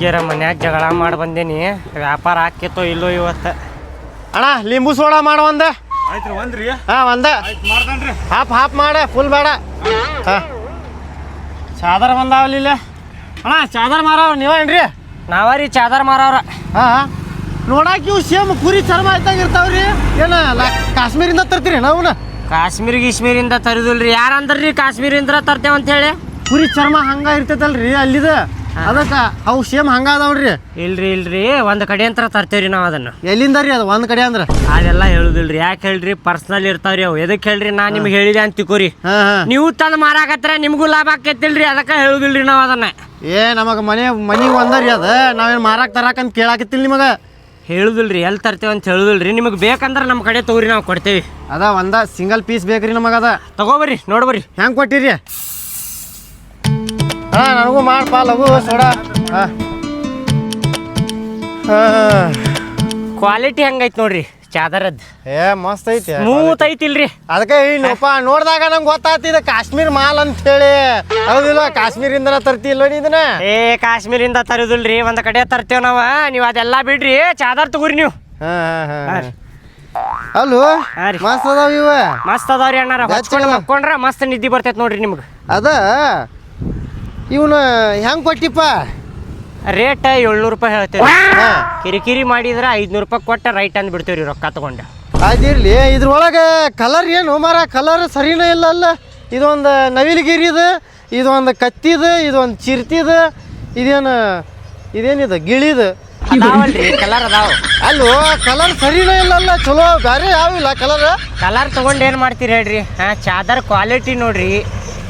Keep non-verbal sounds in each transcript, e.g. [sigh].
ಬೆಳಿಗ್ಗೆ ಮನ್ಯಾಗ ಜಗಳ ಮಾಡಿ ಬಂದೇನಿ. ವ್ಯಾಪಾರ ಹಾಕಿತ್ತೋ ಇಲ್ಲೋ ಇವತ್ತು. ಅಣ್ಣ ಲಿಂಬು ಸೋಡಾ ಮಾಡ ಒಂದ. ಒಂದ್ರಿ. ಹಾ ಒಂದ. ಹಾಪ್ ಹಾಪ್ ಮಾಡ ಫುಲ್ ಬೇಡ. ಹಾ. ಚಾದರ್ ಬಂದಾವಲಿಲ್ಲ ಅಣ್ಣ ಚಾದರ್ ಮಾರವ್ರ ನೀವೇನ್ರಿ? ನಾವರಿ ಚಾದರ್ ಮಾರವ್ರ. ಹಾ ನೋಡಾಕ ಇವು ಸೇಮ್ ಕುರಿ ಚರ್ಮ ಇದ್ದಂಗೆ ಇರ್ತಾವ್ರಿ. ಏನ ಕಾಶ್ಮೀರಿಂದ ತರ್ತೀರಿ ನಾವು ಕಾಶ್ಮೀರ್ ಗಿಶ್ಮೀರಿಂದ ತರುದಿಲ್ರಿ. ಯಾರಂದ್ರಿ ಕಾಶ್ಮೀರಿಂದ ತರ್ತೇವಂತ ಹೇಳಿ? ಕುರಿ ಚರ್ಮ ಹಂಗ ಇರ್ತೈತಲ್ರಿ ಅಲ್ಲಿದ? ಅದಕ್ಕ ಅವು ಸೇಮ್ ಹಂಗ ಅದಾವ್ರಿ ಇಲ್ರಿ ಇಲ್ರಿ. ಒಂದ್ ಕಡೆ ಅಂತ ತರ್ತೇವ್ರಿ ನಾವ್ ಅದನ್ನ. ಎಲ್ಲಿಂದ ರೀ ಅದು? ಒಂದ್ ಕಡೆ ಅಂದ್ರ? ಅದೆಲ್ಲ ಹೇಳುದಿಲ್ರಿ. ಯಾಕೆ ಹೇಳ್ರಿ? ಪರ್ಸನಲ್ ಇರ್ತಾವ್ರಿ ಅವು. ಎದಕ್ ಹೇಳ್ರಿ? ನಾ ನಿಮ್ಗೆ ಹೇಳಿದೆ ಅಂತ ತಿಕೋರಿ ಹಾ ಹಾ. ನೀವು ತಂದ್ ಮಾರಾಕತ್ರ ನಿಮ್ಗೂ ಲಾಭ ಆಕೈತಿಲ್ರಿ. ಅದಕ್ಕ ಹೇಳುದಿಲ್ರಿ ನಾವ್ ಅದನ್ನ. ಏ ನಮಗ ಮನೆ ಮನಿಗೆ ಒಂದರಿ ಅದ. ನಾವೇನ್ ಮಾರಾಕ್ ತರಾಕಂತ ಕೇಳಾಕತ್ತಿಲ್ ನಿಮಗ? ಹೇಳುದಿಲ್ರಿ. ಎಲ್ಲಿ ತರ್ತೇವೆ ಅಂತ ಹೇಳುದಿಲ್ರಿ. ನಿಮಗೆ ಬೇಕಂದ್ರ ನಮ್ಮ ಕಡೆ ತಗೋರಿ ನಾವು ಕೊಡ್ತೇವಿ. ಅದ ಒಂದ ಸಿಂಗಲ್ ಪೀಸ್ ಬೇಕ್ರಿ ಅದ ತಗೋಬರ್ರಿ ನೋಡ್ಬರ್ರಿ ಹೆಂಗ್ ಕೊಟ್ಟಿರಿ? ಹಾ ನನಗೂ ಮಾಡಪ್ಪ ಲಘು ಸೋಡ. ಹಾ. ಕ್ವಾಲಿಟಿ ಹಂಗೈತ್ ನೋಡ್ರಿ ಚಾದರದ್ದು ಏ ಮಸ್ತ್ ಐತಿ ಸ್ಮೂತ್ ಐತಿಲ್ರಿ. ಅದಕ್ಕೆ ಏನಪ್ಪ ನೋಡಿದಾಗ ನಂಗೆ ಇದು ಕಾಶ್ಮೀರ್ ಮಾಲ್ ಅಂತ ಹೇಳಿ ಹೌದಿಲ್ಲ ಕಾಶ್ಮೀರಿಂದ ತರ್ತಿಲ್ಲ ಇದನ್ನ? ಏ ಕಾಶ್ಮೀರಿಂದ ತರುದಿಲ್ರಿ ಒಂದ್ ಕಡೆ ತರ್ತೇವ್ ನಾವ. ನೀವ್ ಅದೆಲ್ಲ ಬಿಡ್ರಿ ಚಾದರ್ ತಗೋರಿ ನೀವು. ಹಾ ಹಾ ಹಾ ಹಾ. ರೀ. ಅಲ್ಲೋ? ಹಾ ರೀ. ಮಸ್ತ್ ಅದಾವ ಇವ. ಮಸ್ತ್ ಅದಾವ್ರಿ ಅಣ್ಣಾರ. ಹಚ್ಕೊಂಡ್ ಹೆಚ್ಚಿನ- ಮಕ್ಕೊಂಡ್ರ ಮಸ್ತ್ ನಿದ್ದಿ ಬರ್ತೈತೆ ನೋಡ್ರಿ ನಿಮ್ಗೆ. ಅದ? ಇವನ ಹೆಂಗ್ ಕೊಟ್ಟಿಪ್ಪ? ರೇಟ್ ಏಳ್ನೂರು ರೂಪಾಯಿ ಹೇಳ್ತೇವೆ ಕಿರಿಕಿರಿ ಮಾಡಿದ್ರ ಐದ್ನೂರು ರೂಪಾಯಿ ಕೊಟ್ಟ ರೈಟ್ ಅಂದ್ ಬಿಡ್ತೇವ್ರಿ ರೊಕ್ಕ ತಗೊಂಡು. ಅದಿರ್ಲಿ. ಇದ್ರೊಳಗೆ ಕಲರ್ ಏನು ಮಾರ? ಕಲರ್ ಸರಿನೇ ಇಲ್ಲ ಅಲ್ಲ. ಇದೊಂದು ನವಿಲ್ಗಿರಿದ ಇದು ಇದೊಂದು ಕತ್ತಿದು ಇದೊಂದು ಚಿರ್ತಿದ ಇದೇನು ಇದೇನಿದು? ಗಿಳಿದು. ಅದಾವಲ್ರಿ ಕಲರ್ ಅದಾವ. ಅಲ್ಲೋ ಕಲರ್ ಸರಿನೇ ಇಲ್ಲ ಅಲ್ಲ. ಚಲೋ ಬೇರೆ ಯಾವಿಲ್ಲ ಕಲರ್ ಕಲರ್ ತಗೊಂಡು ಏನು ಮಾಡ್ತೀರಿ ಹೇಳ್ರಿ? ಹಾಂ ಚಾದರ್ ಕ್ವಾಲಿಟಿ ನೋಡ್ರಿ.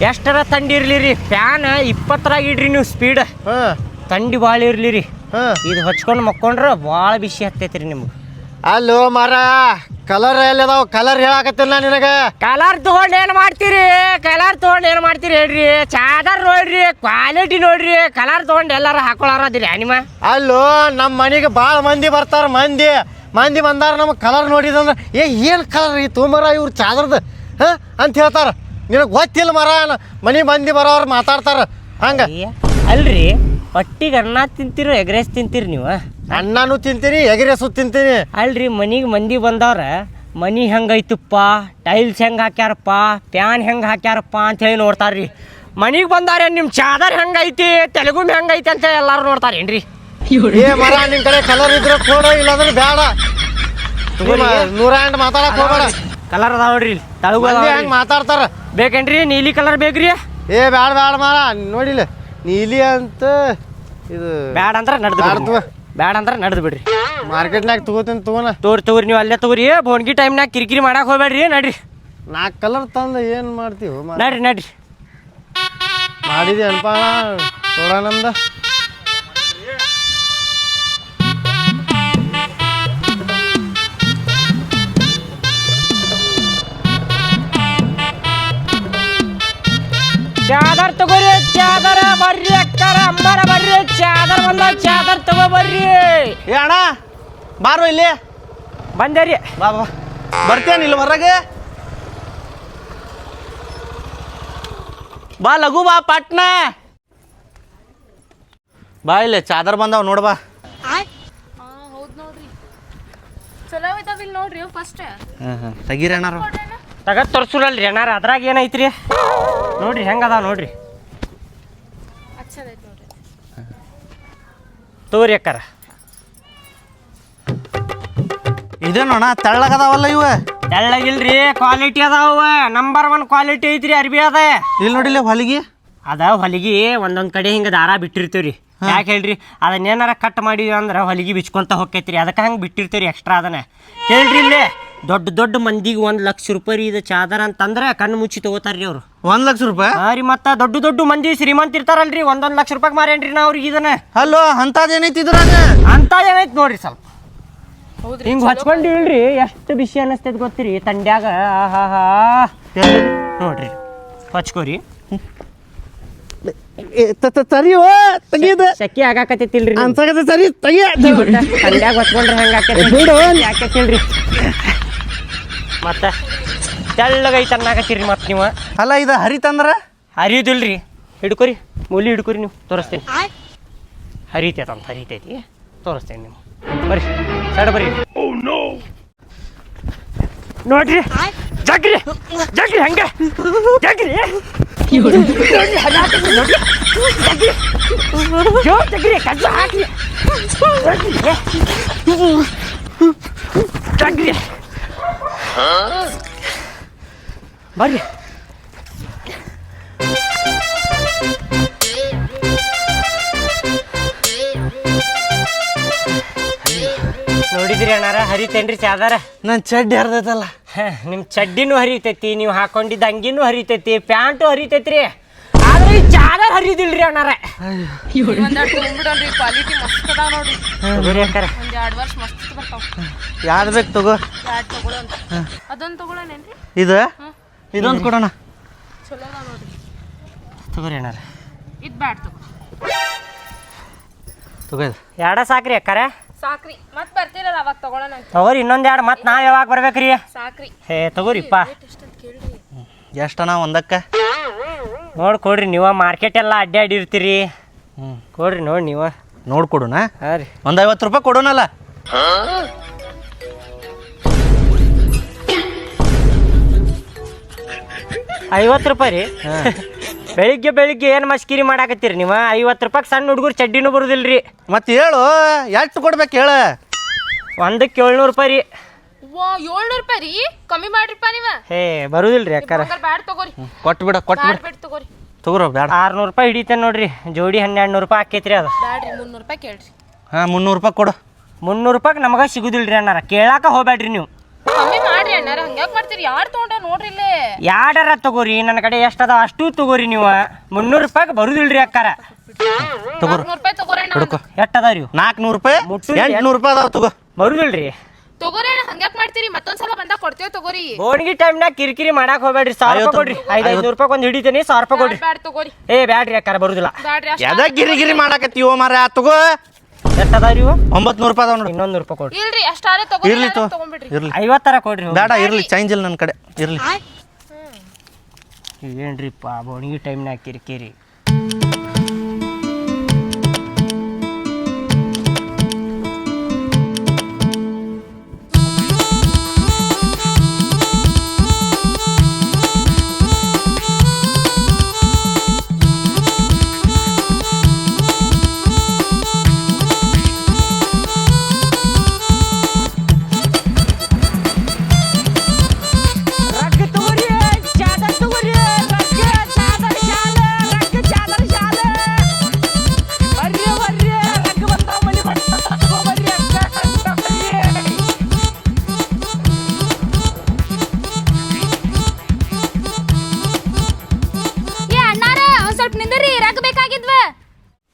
ಎಷ್ಟರ ತಂಡಿ ಇರ್ಲಿ ರೀ ಫ್ಯಾನ್ ಇಪ್ಪತ್ತರಾಗ ಇಡ್ರಿ ನೀವು ಸ್ಪೀಡ್ ಹಾಂ. ಥಂಡಿ ಭಾಳ ಇರ್ಲಿ ರೀ ಹಾಂ. ಇದು ಹಚ್ಕೊಂಡು ಮಕ್ಕೊಂಡ್ರೆ ಭಾಳ ಬಿಸಿ ಹತ್ತೈತ್ರಿ ನಿಮ್ಗೆ. ಅಲ್ಲೋ ಮರ ಕಲರ್ ಎಲ್ಲಿ ಅದಾವ? ಕಲರ್ ಹೇಳಾಕತ್ತಿಲ್ಲ ನಿನಗೆ. ಕಲರ್ ತಗೊಂಡ್ ಏನ್ ಮಾಡ್ತೀರಿ? ಕಲರ್ ತಗೊಂಡ್ ಏನ್ ಮಾಡ್ತೀರಿ ಹೇಳ್ರಿ? ಚಾದರ್ ನೋಡ್ರಿ ಕ್ವಾಲಿಟಿ ನೋಡ್ರಿ ಕಲರ್ ತಗೊಂಡ್ ಎಲ್ಲಾರ ಹಾಕೊಳಾರ ಅದಿರಿ ಅನಿಮ. ಅಲ್ಲೋ ನಮ್ಮ ಮನೆಗೆ ಭಾಳ ಮಂದಿ ಬರ್ತಾರ ಮಂದಿ. ಮಂದಿ ಬಂದಾರ ನಮಗೆ ಕಲರ್ ನೋಡಿದಂದ್ರೆ ಏ ಏನು ಕಲರ್ ಈ ತೊಂಬರ ಇವ್ರು ಚಾದರ್ದು? ಹಾಂ? ಅಂತ ಹೇಳ್ತಾರ. ನಿನಗೆ ಗೊತ್ತಿಲ್ಲ ಮರ ಮನೆ ಮಂದಿ ಬರೋರು ಮಾತಾಡ್ತಾರ. ಹಂಗ. ಅಲ್ರಿ ಹೊಟ್ಟಿಗೆ ಅನ್ನ ತಿಂತೀರೋ ಎಗ್ರೆಸ್ ತಿಂತೀರಿ ನೀವು? ಅನ್ನನೂ ತಿಂತೀನಿ ಎಗರೆಸು ತಿಂತೀನಿ. ಅಲ್ರಿ ಮನಿಗೆ ಮಂದಿ ಬಂದವ್ರ ಮನಿ ಹೆಂಗೈತಪ್ಪ ಟೈಲ್ಸ್ ಹೆಂಗೆ ಹಾಕ್ಯಾರಪ್ಪ ಪ್ಯಾನ್ ಹೆಂಗೆ ಹಾಕ್ಯಾರಪ್ಪ ಅಂತ ಹೇಳಿ ನೋಡ್ತಾರ್ರಿ. ಮನಿಗೆ ಬಂದಾರೆ ನಿಮ್ಮ ಚಾದರ್ ಹೆಂಗೈತಿ ತೆಲುಗುಮ್ ಹೆಂಗೈತಿ ಅಂತ ಎಲ್ಲಾರು ನೋಡ್ತಾರೇನ್ರಿ ಏ ಮರ ನಿಮ್ಮ ಕಡೆ ಕಲರ್ ಇದ್ರೆ ಕೊಡು ಇಲ್ಲಾಂದ್ರೆ ಬೇಡ ನೂರ ಎಂಟು ಮಾತಾಡಕ್ ಹೋಗ್ಬೇಡ. ಕಲರ್ ಅದಾವ ನೋಡ್ರಿ ತಳಗು ಮಂದಿ ಹೆಂಗ್ ಮಾತಾಡ್ತಾರ? ಬೇಕೇನ್ರಿ ನೀಲಿ ಕಲರ್ ಬೇಕ್ರಿ? ಏ ಬ್ಯಾಡ ಬ್ಯಾಡ ಮಾರ ನೋಡಿಲ್ಲ ನೀಲಿ ಅಂತ ಇದು ಬ್ಯಾಡ ಅಂದ್ರೆ ನಡ್ದು ಬ್ಯಾಡ ಅಂದ್ರ ಬ್ಯಾಡ ಅಂದ್ರೆ ನಡ್ದು ಬಿಡ್ರಿ. ಮಾರ್ಕೆಟ್ನಾಗ ತಗೋತೀನಿ ತಗೋನ. ತೋರಿ ತಗೋರಿ ನೀವು ಅಲ್ಲೇ ತಗೋರಿ. ಬೋನ್ಗಿ ಟೈಮ್ನಾಗ ಕಿರಿಕಿರಿ ಮಾಡಕ್ ಹೋಗ್ಬೇಡ್ರಿ. ನಡ್ರಿ. ನಾಲ್ಕು ಕಲರ್ ತಂದು ಏನು ಮಾಡ್ತೀವಿ ನಡ್ರಿ ನಡ್ರಿ. ಮಾಡಿದೆ ಅನ್ಪ ಚಾದರ್ ತಗೋರಿ ಚಾದರ ಬರ್ರಿ ಅಕ್ಕಾರ ಅಮ್ಮರ ಬರ್ರಿ ಚಾದರ್ ಬಂದ ಚಾದರ್ ತಗೋ ಬರ್ರಿ. ಏ ಅಣ್ಣ ಬಾರೋ ಇಲ್ಲಿ. ಬಂದೇರಿ ಬಾ ಬಾ ಬರ್ತೇನೆ ಇಲ್ಲಿ ಹೊರಗೆ. ಬಾ ಲಘು ಬಾ ಪಟ್ನ. ಬಾ ಇಲ್ಲಿ ಚಾದರ್ ಬಂದಾವ ನೋಡ್ ಬಾ. ಹೌದು ನೋಡ್ರಿ. ಚಲೋ ಇಲ್ಲಿ ನೋಡ್ರಿ ಫಸ್ಟ್. ಹಾಂ ಹಾಂ ತೆಗೀರಿ ಅಣ್ಣಾರು. ತಗದ್ ತೋರ್ಸುರಲ್ರಿ ಅಣ್ಣಾರ ಅದ್ರಾಗ ಏನೈತ್ರಿ ನೋಡ್ರಿ ಹೆಂಗ ಅದಾವ ನೋಡ್ರಿ. ತೋರಿ ಅಕ್ಕರ. ಇದು ಅಕ್ಕಾರ ಇದೇನು ಅಣ್ಣ ತೆಳ್ಳಗದಾವಲ್ಲ ಇವ? ತೆಳ್ಳಗಿಲ್ರಿ ಕ್ವಾಲಿಟಿ ಅದಾವ. ನಂಬರ್ ಒನ್ ಕ್ವಾಲಿಟಿ ಐತ್ರಿ ಅರ್ಬಿ ಅದ. ಇಲ್ಲಿ ನೋಡಿಲ್ಲ ಹೊಲಿಗೆ. ಅದ ಹೊಲಿಗೆ ಒಂದೊಂದ್ ಕಡೆ ಹಿಂಗ ದಾರ ಬಿಟ್ಟಿರ್ತೀವ್ರಿ. ಯಾಕೆ ಹೇಳ್ರಿ? ಅದನ್ನೇನಾರ ಕಟ್ ಮಾಡಿವಿ ಅಂದ್ರೆ ಹೊಲಿಗೆ ಬಿಚ್ಕೊಂತ ಹೋಗ್ತೈತ್ರಿ ಅದಕ್ಕೆ ಹಂಗೆ ಬಿಟ್ಟಿರ್ತೀವ್ರಿ ಎಕ್ಸ್ಟ್ರಾ ಅದನ್ನ. ಕೇಳ್ರಿ ಇಲ್ಲೇ. ದೊಡ್ಡ ದೊಡ್ಡ ಮಂದಿಗೆ ಒಂದು ಲಕ್ಷ ರೂಪಾಯಿ ಇದು ಚಾದರ ಅಂತಂದ್ರೆ ಕಣ್ಣು ಮುಚ್ಚಿ ತಗೋತಾರ್ರಿ ಅವ್ರು. ಒಂದ್ ಲಕ್ಷ ರೂಪಾಯಿ? ಹಾ ರೀ ಮತ್ತ ದೊಡ್ಡ ದೊಡ್ಡ ಮಂದಿ ಶ್ರೀಮಂತ ಇರ್ತಾರಲ್ರಿ ಒಂದೊಂದ್ ಲಕ್ಷ ರೂಪಾಯಿ ಮಾರೇನ್ರಿ ನಾ ಅವ್ರಿಗೆ ಇದನ್ನ. ಹಲೋ ಅಂತದೇನೈತಿ ಇದ್ರಾಗ? ಅಂತ ಏನೈತ್ ನೋಡ್ರಿ ಸ್ವಲ್ಪ. ಹೌದ್ರಿ ಹಿಂಗ್ ಹಚ್ಕೊಂಡಿಲ್ರಿ ಎಷ್ಟು ಬಿಸಿ ಅನ್ನಿಸ್ತೈತಿ ಗೊತ್ತಿರಿ ತಂಡ್ಯಾಗ ಆಹಾ ನೋಡ್ರಿ ಹಚ್ಕೋರಿ. ತರಿಯೋ ಸೆಕೆ ಆಗಾಕತ್ತಿಲ್ರಿ ಅನ್ಸಾಕತ್ತೆ ಸರಿ ತೆಗಿಯ. ತಂಡ್ಯಾಗ ಹಚ್ಕೊಂಡ್ರೆ ಹೆಂಗ ಬಿಡು. ಯಾಕತ್ತಿಲ್ರಿ ಮತ್ತ? ತೆಳ್ಳಗೈತೆ ಅನ್ನಾಕತ್ತೀರಿ ಮತ್ತೆ ನೀವು? ಅಲ್ಲ ಇದು ಹರಿತಂದ್ರ ಹರಿಯುದಿಲ್ರಿ. ಹಿಡ್ಕೊರಿ. ಮೂಲಿ ಹಿಡ್ಕೊರಿ ನೀವು. ತೋರಿಸ್ತೀನಿ. ಹರಿತೈತಂತ ಹರಿತೈತಿ. ತೋರಿಸ್ತೇನೆ ನೀವು ಬರ್ರಿ. ಸೈಡ್ ಬರ್ರಿ. ನೋಡ್ರಿ. ಜಗ್ರಿ ಜಗ್ರಿ ಹಂಗೆ. ಜಗ್ರಿ ಜಗ್ರಿ. ಕಜ್ಜ ಜಗ್ರಿ ಬರ್ರಿ. ನೋಡಿದ್ರಿ ಅಣ್ಣಾರ ಹರಿತೇನ್ರಿ ಚಾದಾರ ನನ್ನ ಚಡ್ಡಿ ಹರಿದೈತಲ್ಲ. ನಿಮ್ಮ ಚಡ್ಡಿನೂ ಹರಿತೈತಿ ನೀವು ಹಾಕೊಂಡಿದ್ದ ಅಂಗಿನೂ ಹರಿತೈತಿ ಪ್ಯಾಂಟು ಹರಿತೈತ್ರಿ. ಆದ್ರೆ ಈ ಜಾಗ ಹರಿದಿಲ್ರಿ ಅಣ್ಣಾರ. ಒಂದೆರಡು ತೊಗೊಂಡ್ಬಿಡಲ್ರಿ ಕ್ವಾಲಿಟಿ ಮಸ್ತ್ ಅದಾವ ನೋಡ್ರಿ. ತಗೋರಿ ಅಕ್ಕಾರ. ಒಂದ್ ಎರಡು ವರ್ಷ ಮಸ್ತ್ ಬರ್ತಾವ. ಯಾವ್ದು ಬೇಕು ತಗೋ. ಎರಡು ಅದೊಂದು ಇದು? ಇದೊಂದು ಕೊಡೋಣ. ಚಲೋ ಅದಾವ ನೋಡ್ರಿ. ತಗೋರಿ ಅಣ್ಣಾರ. ಇದು ಬ್ಯಾಡ್ ತಗೋ. ತಗೋ ಇದು. ಎರಡ ಸಾಕ್ರಿ ಅಕ್ಕಾರ. ಸಾಕ್ರಿ. ಮತ್ತೆ ಬರ್ತೀರಲ್ಲ ಅವಾಗ ತಗೊಳ್ಳೋಣ ಅಂತ. ತಗೋರಿ ಇನ್ನೊಂದ್ ಎರಡು. ಮತ್ತೆ ನಾವ್ ಯಾವಾಗ ಬರ್ಬೇಕ್ರಿ? ಸಾಕ್ರಿ. ಹೇ ತಗೋರಿಪ್ಪ. ಎಷ್ಟ ಎಷ್ಟನ ಒಂದಕ್ಕೆ? ನೋಡ್ ಕೊಡ್ರಿ ನೀವ ಮಾರ್ಕೆಟ್ ಎಲ್ಲ ಅಡ್ಡಾಡಿ ಇರ್ತೀರಿ. ಹ್ಞೂ ಕೊಡ್ರಿ ನೋಡಿ ನೀವ. ನೋಡ್ಕೊಡುನ ಹಾಂ ರೀ. ಒಂದು ಐವತ್ತು ರೂಪಾಯಿ ಕೊಡೋಣಲ್ಲ ಐವತ್ತು ರೂಪಾಯಿ ರೀ. ಬೆಳಿಗ್ಗೆ ಬೆಳಿಗ್ಗೆ ಏನು ಮಸ್ಕಿರಿ ಮಾಡಾಕತ್ತೀರಿ ನೀವ? ಐವತ್ತು ರೂಪಾಯಿ ಸಣ್ಣ ಹುಡುಗರು ಚಡ್ಡಿನೂ ಬರುದಿಲ್ರಿ. ಮತ್ತೆ ಹೇಳು ಎಷ್ಟು ಕೊಡ್ಬೇಕು ಹೇಳ? ಒಂದಕ್ಕೆ ಏಳ್ನೂರು ರೂಪಾಯಿ ರೀ. ವಾ ಏಳ್ನೂರು ರೂಪಾಯಿ ರೀ? ಕಮ್ಮಿ ಮಾಡ್ರಿಪ್ಪ ನೀವ. ಹೇ ಬರುದಿಲ್ರಿ ಅಕ್ಕಾರ. ಹಂಗಾರೆ ಬ್ಯಾಡ್ ತಗೋರಿ. ಕೊಟ್ಬಿಡ ಕೊಟ್ಬಿಡ ಬ್ಯಾಡ್ ಬಿಟ್ಟು ತಗೋರಿ. ತಗೋರ ಬೇಡ ಆರ್ನೂರು ರೂಪಾಯಿ ಹಿಡಿತೇನೆ ನೋಡ್ರಿ ಜೋಡಿ ಹನ್ನೆರಡು ನೂರು ರೂಪಾಯಿ ಆಕೈತ್ರಿ ಅದು. ಬ್ಯಾಡ್ರಿ ಮುನ್ನೂರು ರೂಪಾಯಿ ಕೇಳ್ರಿ. ಹಾಂ ಮುನ್ನೂರು ರೂಪಾಯಿ ಕೊಡು. ಮುನ್ನೂರು ರೂಪಾಯಿಗೆ ನಮಗೆ ಸಿಗುದಿಲ್ರಿ ಅಣ್ಣಾರ ಕೇಳಾಕ ಹೋಗ್ಬೇಡ್ರಿ ನೀವು. ಕಮ್ಮಿ ಮಾಡ್ರಿ ಅಣ್ಣಾರ ಹಂಗ್ಯಾಕ್ ಮಾಡ್ತೀರಿ? ಯಾರು ತೊಗೊಂಡ ನೋಡ್ರಿ ಇಲ್ಲೇ? ಯಾಡಾರ ತಗೋರಿ? ನನ್ನ ಕಡೆ ಎಷ್ಟದ ಅಷ್ಟು ತಗೋರಿ ನೀವು. ಮುನ್ನೂರು ರೂಪಾಯಿಗೆ ಬರುದಿಲ್ರಿ ಅಕ್ಕಾರ. ತಗೋರು. ನೂರು ರೂಪಾಯಿ ತಗೋರಿ ಅಣ್ಣ. ಹಿಡ್ಕೊ. ಎಷ್ಟು ಅದಾವ ರೀ ನಾಲ್ಕುನೂರು ರೂಪಾಯಿ ಮುಟ್ಟು ಎಂಟುನೂರು ರೂಪಾಯಿ ಅದಾವ ತಗೋ. ಬರುದಿಲ್ರಿ. ತಗೋರಿ ಅಣ್ಣ ಹಂಗ್ಯಾಕ್ ಮಾಡ್ತೀರಿ? ಮತ್ತೊಂದ್ಸಲ ಬಂದಾಗ ಕೊಡ್ತೇವೆ ತಗೋರಿ. ಬೋಣಿಗೆ ಟೈಮ್ನಾಗ ಕಿರಿಕಿರಿ ಮಾಡಕ್ ಹೋಗ್ಬೇಡ್ರಿ ಸಾವಿರ ರೂಪಾಯಿ ಕೊಡ್ರಿ. ಐದು ಐನೂರು ರೂಪಾಯಿ ಒಂದು ಹಿಡಿತೀನಿ ಸಾವಿರ ರೂಪಾಯಿ ಕೊಡ್ರಿ. ಬ್ಯಾಡ್ ತಗೋರಿ. ಏ ಬ್ಯಾಡ್ರಿ ಅಕ್ಕಾರ ಬರುದಿಲ್ಲ. ಬ್ಯಾಡ್ರಿ ಅಷ್ಟ ಎದ ಗಿರಿ ಗಿರಿ ಮಾಡಾಕತ್ತೀವೋ ಮಾರ ತಗೋ. ಎಷ್ಟು ಅದಾವ ರೀ ಇವು? ಒಂಬತ್ತು ನೂರು ರೂಪಾಯಿ ಅದಾವ ನೋಡಿ. ಇನ್ನೊಂದು ರೂಪಾಯಿ ಕೊಡ್ರಿ. ಇಲ್ರಿ ಅಷ್ಟಾದ್ರೆ ತಗೋರಿ ಇರ್ಲಿ ತಗೋ. ತಗೊಂಡ್ಬಿಡ್ರಿ ಇರ್ಲಿ. ಐವತ್ತರ ಕೊಡ್ರಿ ಹೋಗಿ. ಬೇಡ ಇರ್ಲಿ ಚೇಂಜ್ ಇಲ್ಲ ನನ್ನ ಕಡೆ. ಇರ್ಲಿ. ಏನ್ರಿಪ್ಪ ಬೋಣಿಗೆ ಟೈಮ್ನಾಗ ಕಿರಿಕಿರಿ.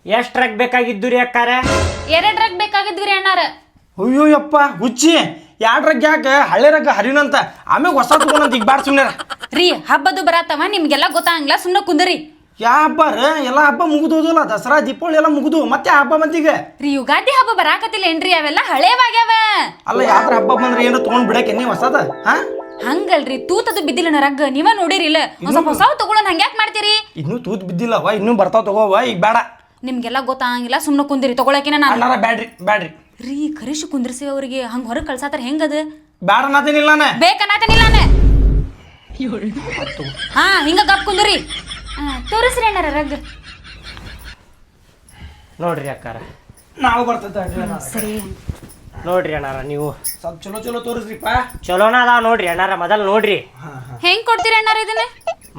ಎಷ್ಟು ರಗ್ ಬೇಕಾಗಿದ್ದು ರೀ ಅಕ್ಕಾರ? ಎರಡ್ ರಗ್ ಬೇಕಾಗಿದ್ವಿ ರೀ ಅಣ್ಣಾರ. ಅಯ್ಯೋ ಯಪ್ಪ ಹುಚ್ಚಿ. ಯಾಡ್ರಗ್ ಯಾಕೆ? ಹಳೆ ರಗ್ ಹರಿನಂತ. ಆಮೇಲೆ ಹೊಸ ತಗೊಂಡಂತ ಈಗ ಬ್ಯಾಡ ಸುಮ್ಮನೆ ರೀ ಹಬ್ಬದು ಬರತ್ತವ ನಿಮ್ಗೆಲ್ಲ ಗೊತ್ತಾಗಂಗಿಲ್ಲ ಸುಮ್ಮನೆ ಕುಂದ್ರಿ. ಯಾ ಹಬ್ಬ ರೇ? ಎಲ್ಲ ಹಬ್ಬ ಮುಗಿದೋದಲ್ಲ ದಸರಾ ದೀಪಾವಳಿ ಎಲ್ಲ ಮುಗಿದು. ಮತ್ತೆ ಹಬ್ಬ ಬಂತೀಗ ರೀ ಯುಗಾದಿ ಹಬ್ಬ ಬರಾಕತ್ತಿಲ್ಲ ಏನ್ರಿ ಅವೆಲ್ಲ ಹಳೇವಾಗ್ಯಾವ. ಅಲ್ಲ ಯಾವ್ದ್ರ ಹಬ್ಬ ಬಂದ್ರೆ ಏನು ತಗೊಂಡ್ ಬಿಡಕ್ಕೆ ನೀವು ಹೊಸದ? ಹಾ? ಹಂಗಲ್ರಿ ತೂತದು ಬಿದ್ದಿಲ್ಲ ರಗ್ ನೀವ ನೋಡಿರಿಲ್ಲ. ಒಂದ್ ಹೊಸ ಹೊಸ ತಗೊಳನ್ ಹಂಗ್ಯಾಕ್ ಮಾಡ್ತೀರಿ? ಇನ್ನೂ ತೂತ್ ಬಿದ್ದಿಲ್ಲವ ಇನ್ನೂ ಬರ್ತಾವ ತಗೋವ ಈಗ ಬೇಡ. ನಿಮ್ಗೆಲ್ಲ ಗೊತ್ತಾಗಂಗಿಲ್ಲ ಸುಮ್ಮನೆ ಕುಂದಿರಿ ತಗೊಳಕಿನ ನಾನು. ಅಣ್ಣಾರ ಬ್ಯಾಡ್ರಿ ಬ್ಯಾಡ್ರಿ. ರೀ ಕರಿಶು ಕುಂದ್ರಿಸಿ ಅವ್ರಿಗೆ ಹಂಗ ಹೊರಗೆ ಕಳ್ಸಾತಾರ ಹೆಂಗದ? ಬ್ಯಾಡ ಅನ್ನತೇನಿಲ್ಲ ನಾನೇ. ಬೇಕನ್ನತನಿಲ್ಲ ಹಾ ಹಿಂಗ ಗಪ್ ಕುಂದ್ರಿ. ತೋರಿಸ್ರಿ ಅಣ್ಣಾರ ರಗ್. ನೋಡ್ರಿ ಅಕ್ಕಾರ. ನಾವು ಬರ್ತೈತೆ ಸರಿ. ನೋಡ್ರಿ ಅಣ್ಣಾರ ನೀವು. ಸ್ವಲ್ಪ ಚಲೋ ಚಲೋ ತೋರಿಸ್ರಿಪ್ಪ. ಚಲೋನ ಅದಾವ ನೋಡ್ರಿ ಅಣ್ಣಾರ ಮೊದಲ್ ನೋಡ್ರಿ. ಹೆಂಗ್ ಕೊಡ್ತೀರಿ ಅಣ್ಣಾರ ಇದನ್ನ?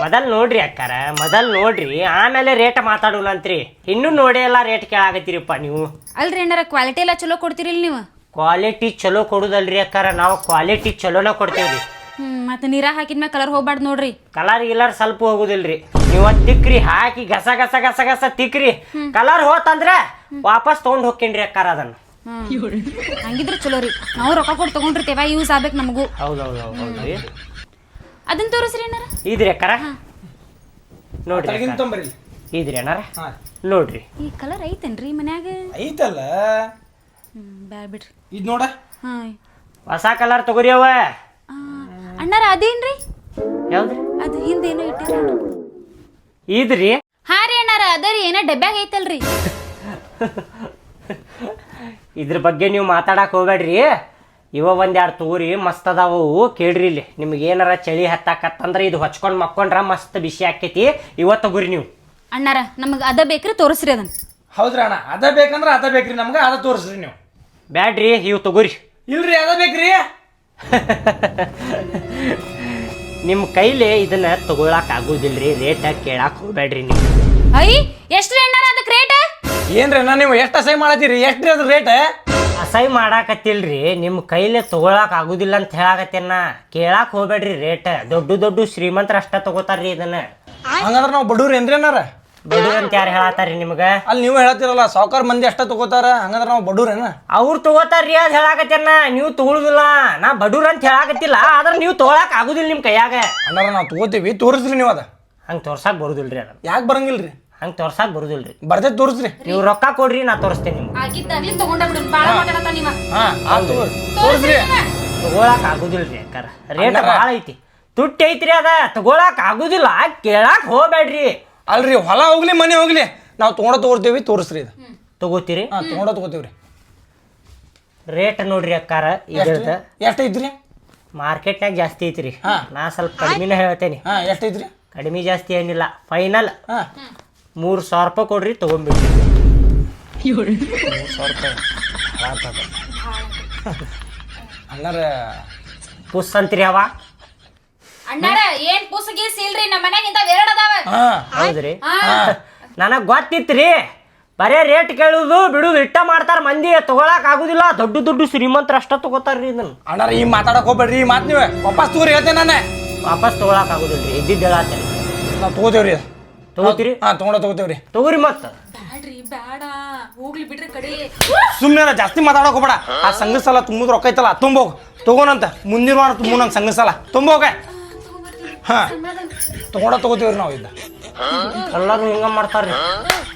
ಮೊದಲ್ ನೋಡ್ರಿ ಅಕ್ಕಾರ ಮೊದಲ್ ನೋಡ್ರಿ. ಆಮೇಲೆ ರೇಟ್ ಮಾತಾಡೋಣ ಅಂತ್ರಿ. ಇನ್ನೂ ನೋಡೇ ಎಲ್ಲ ರೇಟ್ ಕೇಳಾಗತ್ತೀರಿಪ್ಪ ನೀವು. ಅಲ್ರಿ ಏನಾರ ಕ್ವಾಲಿಟಿ ಎಲ್ಲ ಚಲೋ ಕೊಡ್ತೀರಿಲ್ಲ ನೀವು? ಕ್ವಾಲಿಟಿ ಚಲೋ ಕೊಡುದಲ್ರಿ ಅಕ್ಕಾರ. ನಾವು ಕ್ವಾಲಿಟಿ ಚಲೋನ ಕೊಡ್ತೇವ್ರಿ. ಹ್ಮ್ ಮತ್ತೆ ನೀರ ಹಾಕಿದ್ಮ್ಯಾಗ ಕಲರ್ ಹೋಗ್ಬಾರ್ದು ನೋಡ್ರಿ. ಕಲರ್ ಗಿಲರ್ ಸ್ವಲ್ಪ ಹೋಗುದಿಲ್ರಿ. ನೀವು ತಿಕ್ರಿ ಹಾಕಿ ಗಸ ಗಸ ಗಸ ಗಸ ತಿಕ್ರಿ. ಕಲರ್ ಹೋತಂದ್ರೆ ವಾಪಸ್ ತಗೊಂಡ್ ಹೋಗ್ಕೇನ್ರಿ ಅಕ್ಕಾರ ಅದನ್ನ. ಹ್ಮ್. ಹಂಗಿದ್ರೆ ಚಲೋ ರೀ. ನಾವು ರೊಕ್ಕ ಕೊಟ್ಟು ತಗೊಂಡಿರ್ತೇವ ಯೂಸ್ ಆಗ್ಬೇಕು ನಮಗೂ. ಹೌದೌದು ಹೌದ್ರಿ. ಅದನ್ನ ತೋರಿಸ್ರಿ ಏನಾರ. ಇದ್ರಿ ಅಕ್ಕಾರ? ನೋಡ್ರಿ ಅಕ್ಕಾರ. ತೊಂಬರಿ ಇದ್ರಿ ಅಣ್ಣಾರ ಹಾ. ನೋಡ್ರಿ. ಈ ಕಲರ್ ಐತೇನ್ರಿ ಮನ್ಯಾಗ? ಐತಲ್ಲ. ಹ್ಮ್ ಬ್ಯಾಡ್ ಬಿಡ್ರಿ. ಇದ್ ನೋಡ. ಹಾ. ಹೊಸ ಕಲರ್ ತಗೋರಿ ಅವ ಅಣ್ಣಾರ ಅದೇನ್ರಿ? ಯಾವ್ದ್ರಿ? ಅದು ಹಿಂದೆ ಏನೋ ಇಟ್ಟಿರ ಇದ್ರಿ? ಹಾ ರೀ ಅಣ್ಣಾರ ಅದ ರೀ ಏನೋ ಡಬ್ಯಾಗ ಐತಲ್ರಿ. ಇದ್ರ ಬಗ್ಗೆ ನೀವು ಮಾತಾಡಕ್ ಹೋಗ್ಬೇಡ್ರಿ. ಇವ ಒಂದೆರಡು ಎರಡು ತಗೋರಿ ಮಸ್ತ್ ಅದಾವು ಕೇಳ್ರಿ ಇಲ್ಲಿ. ನಿಮ್ಗೆ ಏನಾರ ಚಳಿ ಹತ್ತಾಕತ್ತಂದ್ರೆ ಇದು ಹೊಚ್ಕೊಂಡು ಮಕ್ಕೊಂಡ್ರ ಮಸ್ತ್ ಬಿಸಿ ಆಕೈತಿ. ಇವತ್ತು ತಗೋರಿ ನೀವು. ಅಣ್ಣಾರ ನಮಗೆ ಅದ ಬೇಕ್ರಿ ತೋರಿಸ್ರಿ ಅದನ್ನ ಹೌದ್ರಿ ಅಣ್ಣ ಅದ ಬೇಕಂದ್ರ ಅದ ಬೇಕ್ರಿ ನಮ್ಗೆ ಅದ ತೋರಿಸ್ರಿ ನೀವು. ಬ್ಯಾಡ್ರಿ ಇವು ತಗೋರಿ ಇಲ್ರಿ ಅದ ಬೇಕ್ರಿ. [laughs] ನಿಮ್ಮ ಕೈಲಿ ಇದನ್ನ ತಗೊಳಕ್ ಆಗುದಿಲ್ರಿ ರೇಟ್ ಕೇಳಾಕ್ ಹೋಗ್ಬೇಡ್ರಿ ನೀವು. ಐ ಎಷ್ಟ್ರಿ ಅಣ್ಣಾರ ಅದಕ್ಕೆ ರೇಟ್ ಏನ್ರಿ ಅಣ್ಣ ನೀವು ಎಷ್ಟು ಅಸಹ್ಯ ಮಾಡತ್ತೀರಿ? ಎಷ್ಟ್ರಿ ಅದ್ರ ರೇಟ್ ಅಸಹ್ಯ ಮಾಡಾಕತ್ತಿಲ್ರಿ ನಿಮ್ಮ ಕೈಲಿ ತಗೊಳಕ್ ಆಗುದಿಲ್ಲ ಅಂತ ಹೇಳಾಕತ್ತೇನ. ಕೇಳಾಕ್ ಹೋಗ್ಬೇಡ್ರಿ ರೇಟ್. ದೊಡ್ಡ ದೊಡ್ಡ ಶ್ರೀಮಂತರ ಅಷ್ಟ ತಗೋತಾರ್ರಿ ಇದನ್ನ. ಹಂಗಂದ್ರ ನಾವು ಬಡವ್ರಿ ಏನ್ರಿ ಅನ್ನಾರ? ಬಡವ್ರ ಅಂತ ಯಾರು ಹೇಳತ್ತಾರ್ರಿ ನಿಮ್ಗ? ಅಲ್ಲಿ ನೀವು ಹೇಳತ್ತಿರಲ್ಲ ಸಾವುಕಾರ ಮಂದಿ ಅಷ್ಟ ತಗೋತಾರ ಹಂಗಂದ್ರ ನಾವು ಬಡವ್ರೇನ ಅವ್ರು ತಗೋತಾರ್ರಿ ಅದ್ ಹೇಳಾಕತ್ತೇನ. ನೀವು ತಗೊಳುದಿಲ್ಲ. ನಾ ಬಡವ್ರ ಅಂತ ಹೇಳಾಕತ್ತಿಲ್ಲ ಆದ್ರ ನೀವು ತಗೊಳಕ್ ಆಗುದಿಲ್ಲ ನಿಮ್ ಕೈಯಾಗ. ಅಂದ್ರ ನಾವು ತಗೋತೀವಿ ತೋರಿಸ್ರಿ ನೀವು ಅದ. ಹಂಗ ತೋರ್ಸಾಕ್ ಬರುದಿಲ್ರಿ ಅದ. ಯಾಕೆ ಬರಂಗಿಲ್ರಿ? ಹಂಗ್ ತೋರ್ಸಾಕ್ ಬರುದಿಲ್ರಿ. ಬರ್ದೆ ತೋರಿಸ್ರಿ. ನೀವು ರೊಕ್ಕ ಕೊಡ್ರಿ ನಾ ತೋರಿಸ್ತೇನೆ ನಿಮ್ಗೆ. ಆಗಿದ್ದಾಗ್ಲಿ ತಗೊಂಡ ಬಿಡು ಬಾಳ ಮಾತಾಡತ್ತ ನೀವ. ಹಾ ಆತು ತೋರಿಸ್ರಿ ತಗೊಳಕ್ ಆಗುದಿಲ್ರಿ ಅಕ್ಕಾರ. ರೇಟ್ ಬಹಳ ಭಾಳ ಐತಿ. ತುಟ್ಟಿ ಐತ್ರಿ ಅದ. ತಗೊಳಕ್ ಆಗುದಿಲ್ಲ. ಕೇಳಾಕ್ ಹೋಗ್ಬೇಡ್ರಿ. ಅಲ್ರಿ ಹೊಲ ಹೋಗ್ಲಿ ಮನೆ ಹೋಗ್ಲಿ. ನಾವು ತಗೊಂಡ ತಗೋತೀವಿ ತೋರಿಸ್ರಿ ಇದು. ತಗೋತೀರಿ? ತಗೊಂಡ ತೊಗೊಂಡ ತಗೋತೀವ್ರಿ. ರೇಟ್ ನೋಡ್ರಿ ಅಕ್ಕಾರ ಇದ್ರದ ಎಷ್ಟು ಐತ್ರಿ? ಮಾರ್ಕೆಟ್ನಾಗ ಜಾಸ್ತಿ ಐತ್ರಿ. ಹಾ. ನಾ ಸ್ವಲ್ಪ ಕಡಿಮೆನೇ ಹೇಳ್ತೇನೆ. ಹಾ ಎಷ್ಟು ಐತ್ರಿ? ಕಡಿಮೆ ಜಾಸ್ತಿ ಏನಿಲ್ಲ. ಫೈನಲ್ ಹಾ. ಮೂರು ಸಾವಿರ ರೂಪಾಯಿ ಕೊಡ್ರಿ ತಗೊಂಡ್ಬಿಡ್ರಿ. ಹಂಗಾರ ಪುಸ್ ಅಂತೀರಿ ಅವ? ಅಣ್ಣಾರ ಏನ್ ನಮ್ಮ ಮನ್ಯಾಗ ಇಂತ ಎರಡ್ ಅದಾವ. ಹಾ. ಹೌದ್ರಿ. ನನಗ್ ಗೊತ್ತಿತ್ರಿ ಬರೇ ರೇಟ್ ಕೇಳುದು ಬಿಡುದು ಇಟ್ಟ ಮಾಡ್ತಾರ ಮಂದಿ ತಗೊಳಕ್ ಆಗುದಿಲ್ಲ. ದೊಡ್ಡ ದೊಡ್ಡ ಶ್ರೀಮಂತರ ಅಷ್ಟ ತಗೋತಾರ್ರಿ ಇದನ್ನ. ಅಣ್ಣಾರ ಈ ಮಾತಾಡಕ್ ಹೋಗ್ಬೇಡ್ರಿ ಈ ಮಾತು ನೀವು. ವಾಪಸ್ ತಗೋರಿ ಹೇಳ್ತೇನೆ ನಾನೇ. ವಾಪಸ್ ತಗೊಳಕ್ ಆಗುದಿಲ್ರಿ ಇದ್ದಿದ್ದು ಹೇಳತ್ತೇನೆ ನಾವು ತಗೋತೇವ್ರಿ. ತಗೋತೀರಿ? ಹಾ ತೊಗೊಂಡ ತಗೋತೇವ್ರಿ ತಗೋರಿ ಮತ್ತ. ಬ್ಯಾಡ್ರಿ ಬ್ಯಾಡ. ಹೋಗ್ಲಿ ಬಿಡ್ರಿ ಕಡೆ. ಸುಮ್ಮನೆ ಜಾಸ್ತಿ ಮಾತಾಡಕ್ ಹೋಗ್ಬೇಡ. ಆ ಸಂಘ ಸಾಲ ತುಂಬುದು ರೊಕ್ಕ ಐತಲ್ಲ ತುಂಬೋಗ. ತಗೋನಂತ. ಮುಂದಿನ ವಾರ ತುಂಬ ನಂಗೆ ಸಂಘ ಸಾಲ. ತುಂಬೋಗ ಹಾ ತಗೊಂಡ ತಗೋತೀವ್ರಿ ನಾವು ಇದ್ದ ಎಲ್ಲರೂ ಹಿಂಗ ಮಾಡ್ತಾರ್ರಿ.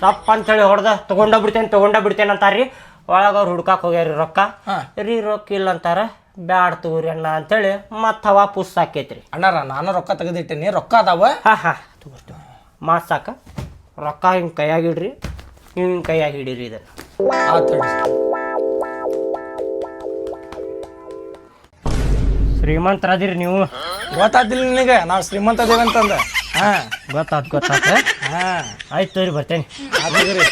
ತಪ್ಪ ಅಂತೇಳಿ ಹೊಡೆದ ತಗೊಂಡ ಬಿಡ್ತೇನೆ ತಗೊಂಡ ಬಿಡ್ತೇನೆ ಅಂತಾರ್ರಿ. ಒಳಗ ಅವ್ರು ಹುಡ್ಕಾಕ್ ಹೋಗ್ಯಾರಿ ರೊಕ್ಕ. ಹಾ. ರೀ ರೊಕ್ಕ ಇಲ್ಲ ಅಂತಾರ ಬ್ಯಾಡ್ ತಗೋರಿ ಅಣ್ಣ ಅಂತೇಳಿ ಮತ್ತೆ ಅವ ಪುಸ್ ಹಾಕೈತ್ರಿ. ಅಣ್ಣಾರ ನಾನು ರೊಕ್ಕ ತೆಗೆದಿಟ್ಟೇನಿ ರೊಕ್ಕ ಅದಾವ. ಹಾ ಹಾ. ತಗೋರಿ. ಮಾತ್ ಸಾಕ ರೊಕ್ಕ ಹಿಂಗೆ ಕೈಯಾಗಿಡ್ರಿ ನೀವು ಹಿಂಗೆ ಕೈಯಾಗಿ ಹಿಡೀರಿ ಇದನ್ನು. ಶ್ರೀಮಂತರದಿರಿ ನೀವು. ಗೊತ್ತಾತಿಲ್ಲ ನಿನಗೆ ನಾವು ಶ್ರೀಮಂತ ಅದೇವ ಅಂತಂದ. ಹಾ. ಗೊತ್ತಾತ್ ಗೊತ್ತಾತ ಹಾ? ಆಯ್ತು ತೋರಿ ಬರ್ತೇನೆ. ತಗೋರಿ